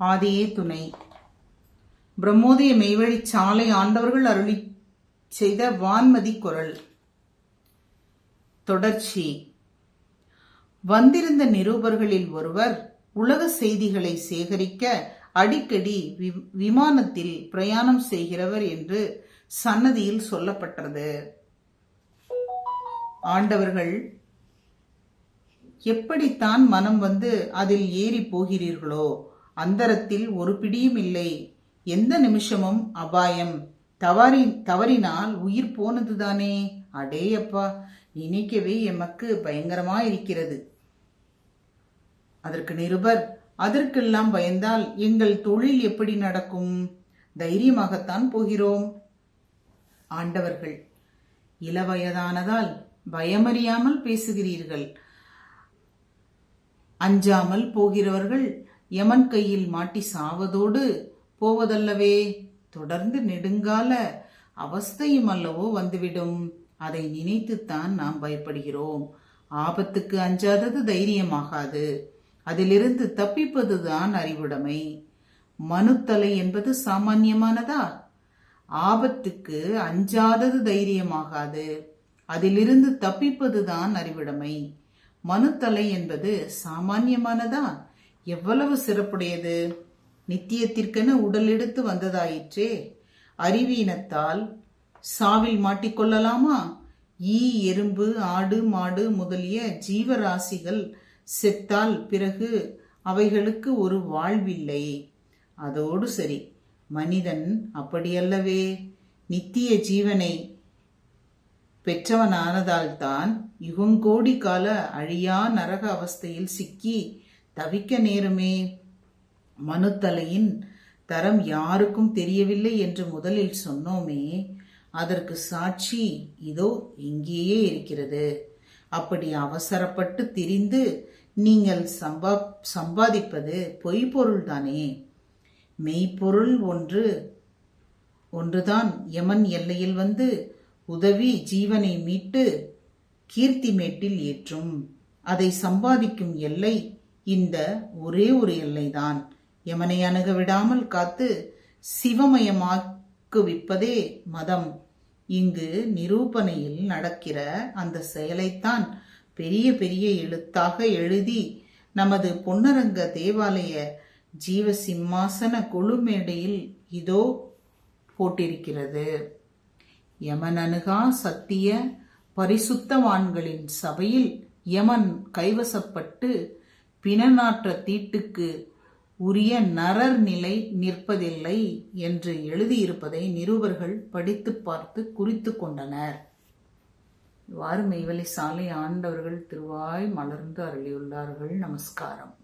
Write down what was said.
ஆதியே துணை. பிரம்மோதய மெய்வழி சாலை ஆண்டவர்கள் அருளி செய்த வான்மதி குரல். தொடர்ச்சி. வந்திருந்த நிருபர்களில் ஒருவர் உலக செய்திகளை சேகரிக்க அடிக்கடி வி- விமானத்தில் பிரயாணம் செய்கிறவர் என்று சன்னதியில் சொல்லப்பட்டது. ஆண்டவர்கள் எப்படித்தான் மனம் வந்து அதில் ஏறி போகிறீர்களோ அந்தரத்தில் ஒரு பிடியும் இல்லை. எந்த நிமிஷமும் அபாயம். தவறி தவறினால் உயிர் போனதுதானே. அடேயப்பா நினைக்கவே எமக்கு பயங்கரமா இருக்கிறது அதற்கு நிருபர் அதற்கெல்லாம் பயந்தால் எங்கள் தொழில் எப்படி நடக்கும்? தைரியமாகத்தான் போகிறோம். ஆண்டவர்கள் இளவயதானதால் பயமறியாமல் பேசுகிறீர்கள். அஞ்சாமல் போகிறவர்கள் யமன் கையில் மாட்டி சாவதோடு போவதல்லவே. தொடர்ந்து நெடுங்கால அவஸ்தையும் அல்லவோ வந்துவிடும். அதை நினைத்துத்தான் நாம் பயப்படுகிறோம். ஆபத்துக்கு அஞ்சாதது தைரியமாகாது. அதிலிருந்து தப்பிப்பதுதான் அறிவுடைமை. மனுத்தலை என்பது சாமான்யமானதா? ஆபத்துக்கு அஞ்சாதது தைரியமாகாது. அதிலிருந்து தப்பிப்பதுதான் அறிவுடைமை. மனுத்தலை என்பது சாமான்யமானதா? எவ்வளவு சிறப்புடையது? நித்தியத்திற்கென உடல் எடுத்து வந்ததாயிற்றே. அறிவீனத்தால் சாவில் மாட்டிக்கொள்ளலாமா ஈ எறும்பு ஆடு மாடு முதலிய ஜீவராசிகள் செத்தால் பிறகு அவைகளுக்கு ஒரு வாழ்வில்லை. அதோடு சரி மனிதன் அப்படியல்லவே. நித்திய ஜீவனை பெற்றவனானதால்தான் யுகங்கோடி கால அழியா நரக அவஸ்தையில் சிக்கி தவிக்க நேருமே மனுத்தலையின் தரம் யாருக்கும் தெரியவில்லை என்று முதலில் சொன்னோமே அதற்கு சாட்சி இதோ இங்கேயே இருக்கிறது. அப்படி அவசரப்பட்டு திரிந்து நீங்கள் சம்பா சம்பாதிப்பது பொய்ப்பொருள்தானே மெய்ப்பொருள் ஒன்று ஒன்றுதான் யமன் எல்லையில் வந்து உதவி ஜீவனை மீட்டு கீர்த்திமேட்டில் ஏற்றும். அதை சம்பாதிக்கும் எல்லை இந்த ஒரே ஒரு எல்லைதான். யமனை அணுக விடாமல் காத்து சிவமயமாக்குவிப்பதே மதம். இங்கு நிரூபணையில் நடக்கிற அந்த செயலைத்தான் பெரிய பெரிய எழுத்தாக எழுதி நமது பொன்னரங்க தேவாலய ஜீவ சிம்மாசன கொழுமேடையில் இதோ போட்டிருக்கிறது. யமனனுகா சத்திய பரிசுத்தவான்களின் சபையில் யமன் கைவசப்பட்டு பிணநாற்ற தீட்டுக்கு உரிய நரர் நிலை நிற்பதில்லை என்று எழுதியிருப்பதை நிருபர்கள் படித்து பார்த்து குறித்து கொண்டனர். இவ்வாறு மெய்வழி சாலை ஆண்டவர்கள் திருவாய் மலர்ந்து அருளியுள்ளார்கள். நமஸ்காரம்.